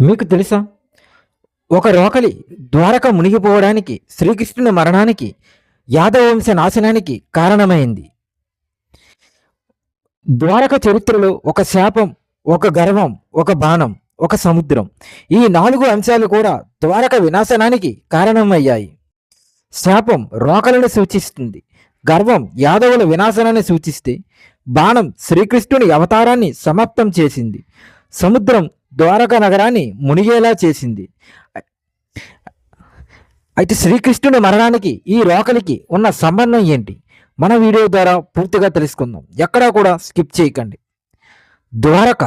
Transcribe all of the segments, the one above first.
మీకు తెలుసా? ఒక రోకలి ద్వారక మునిగిపోవడానికి శ్రీకృష్ణుని మరణానికి యాదవ వంశ నాశనానికి కారణమైంది. ద్వారక చరిత్రలో ఒక శాపం ఒక గర్వం ఒక బాణం ఒక సముద్రం ఈ నాలుగు అంశాలు కూడా ద్వారక వినాశనానికి కారణమయ్యాయి. శాపం రోకలను సూచిస్తుంది గర్వం యాదవుల వినాశనాన్ని సూచిస్తే బాణం శ్రీకృష్ణుని అవతారాన్ని సమాప్తం చేసింది సముద్రం ద్వారక నగరాన్ని మునిగేలా చేసింది. అయితే శ్రీకృష్ణుని మరణానికి ఈ రోకలికి ఉన్న సంబంధం ఏంటి? మన వీడియో ద్వారా పూర్తిగా తెలుసుకుందాం. ఎక్కడా కూడా స్కిప్ చేయకండి. ద్వారక.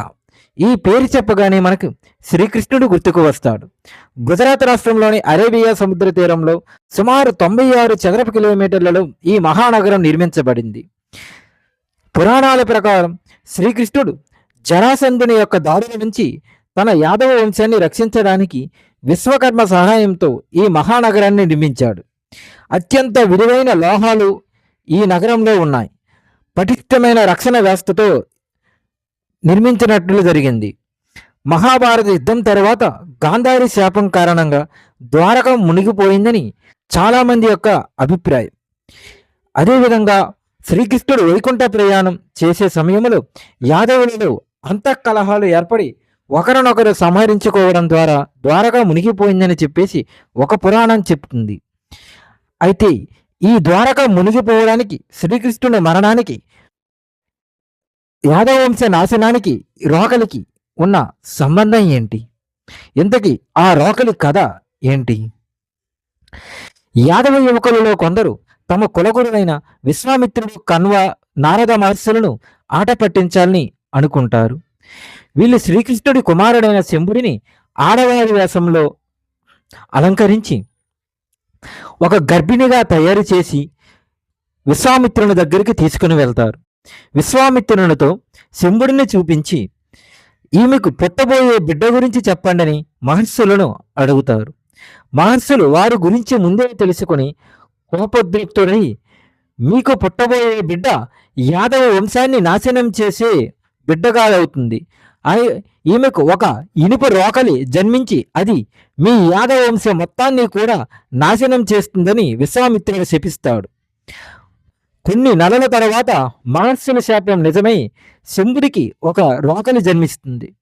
ఈ పేరు చెప్పగానే మనకు శ్రీకృష్ణుడు గుర్తుకు వస్తాడు. గుజరాత్ రాష్ట్రంలోని అరేబియా సముద్ర తీరంలో సుమారు తొంభై ఆరు చదరపు కిలోమీటర్లలో ఈ మహానగరం నిర్మించబడింది. పురాణాల ప్రకారం శ్రీకృష్ణుడు జరాసంధుని యొక్క దాడుల నుంచి తన యాదవ వంశాన్ని రక్షించడానికి విశ్వకర్మ సహాయంతో ఈ మహానగరాన్ని నిర్మించాడు. అత్యంత విలువైన లోహాలు ఈ నగరంలో ఉన్నాయి. పటిష్టమైన రక్షణ వ్యవస్థతో నిర్మించినట్లు జరిగింది. మహాభారత యుద్ధం తర్వాత గాంధారి శాపం కారణంగా ద్వారకం మునిగిపోయిందని చాలామంది యొక్క అభిప్రాయం. అదేవిధంగా శ్రీకృష్ణుడు వైకుంఠ ప్రయాణం చేసే సమయంలో యాదవులలో అంతఃకలహాలు ఏర్పడి ఒకరినొకరు సంహరించుకోవడం ద్వారా ద్వారక మునిగిపోయిందని చెప్పేసి ఒక పురాణం చెప్తుంది. అయితే ఈ ద్వారక మునిగిపోవడానికి శ్రీకృష్ణుని మరణానికి యాదవ వంశ నాశనానికి రోకలికి ఉన్న సంబంధం ఏంటి? ఇంతకీ ఆ రోకలి కథ ఏంటి? యాదవ యువకులలో కొందరు తమ కులగురువైన విశ్వామిత్రుడు కన్వ నారద మహర్షులను ఆట పట్టించాలని అనుకుంటారు. వీళ్ళు శ్రీకృష్ణుడి కుమారుడైన శంభుడిని ఆడవారి వేషంలో అలంకరించి ఒక గర్భిణిగా తయారు చేసి విశ్వామిత్రుని దగ్గరికి తీసుకుని వెళ్తారు. విశ్వామిత్రునితో శంభుడిని చూపించి ఈమెకు పుట్టబోయే బిడ్డ గురించి చెప్పండని మహర్షులను అడుగుతారు. మహర్షులు వారి గురించి ముందే తెలుసుకొని కోపోద్రిక్తుడై మీకు పుట్టబోయే బిడ్డ యాదవ వంశాన్ని నాశనం చేసే బిడ్డగా అవుతుంది ఈమెకు ఒక ఇనుప రోకలి జన్మించి అది మీ యాదవ వంశం మొత్తాన్ని కూడా నాశనం చేస్తుందని విశ్వామిత్రుడు శపిస్తాడు. కొన్ని నెలల తర్వాత మహర్షుల శాపం నిజమై శంభుడికి ఒక రోకలి జన్మిస్తుంది.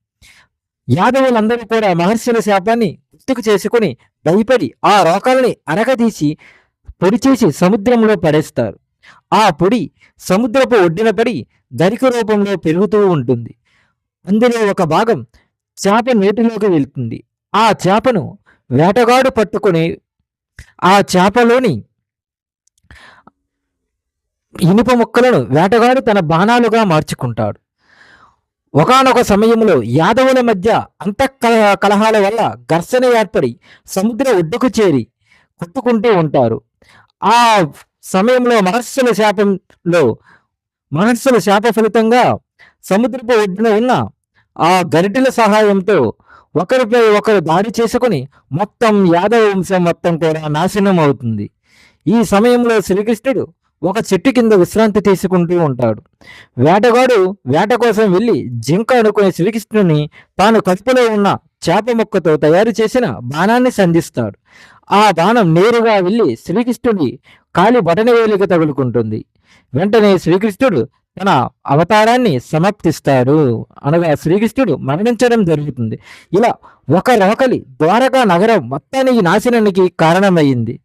యాదవులందరూ కూడా మహర్షుల శాపాన్ని గుర్తుకు చేసుకుని భయపడి ఆ రోకల్ని అరగదీసి పొడి చేసి సముద్రంలో పడేస్తారు. ఆ పొడి సముద్రపు ఒడ్డున పడి దరిక రూపంలో పెరుగుతూ ఉంటుంది. అందులో ఒక భాగం చేప నీటిలోకి వెళ్తుంది. ఆ చేపను వేటగాడు పట్టుకొని ఆ చేపలోని ఇనుప ముక్కలను వేటగాడు తన బాణాలుగా మార్చుకుంటాడు. ఒకానొక సమయంలో యాదవుల మధ్య అంత కలహాల వల్ల ఘర్షణ ఏర్పడి సముద్ర ఒడ్డుకు చేరి కొట్టుకుంటూ ఉంటారు. ఆ సమయంలో మహర్షుల శాపంలో మహర్షుల శాప ఫలితంగా సముద్రపు ఒడ్డున ఉన్న ఆ గరిటెల సహాయంతో ఒకరిపై ఒకరు దాడి చేసుకుని మొత్తం యాదవ వంశం మొత్తం కూడా నాశనం అవుతుంది. ఈ సమయంలో శ్రీకృష్ణుడు ఒక చెట్టు కింద విశ్రాంతి తీసుకుంటూ ఉంటాడు. వేటగాడు వేట కోసం వెళ్ళి జింక అనుకునే శ్రీకృష్ణుని తాను కడుపులో ఉన్న చేప మొక్కతో తయారు చేసిన బాణాన్ని సంధిస్తాడు. ఆ బాణం నేరుగా వెళ్ళి శ్రీకృష్ణుడి కాలి బటన వేలిక తగులుకుంటుంది. వెంటనే శ్రీకృష్ణుడు తన అవతారాన్ని సమాప్తిస్తారు అనగా శ్రీకృష్ణుడు మరణించడం జరుగుతుంది. ఇలా ఒక రోకలి ద్వారకా నగరం మొత్తానికి నాశనానికి కారణమైంది.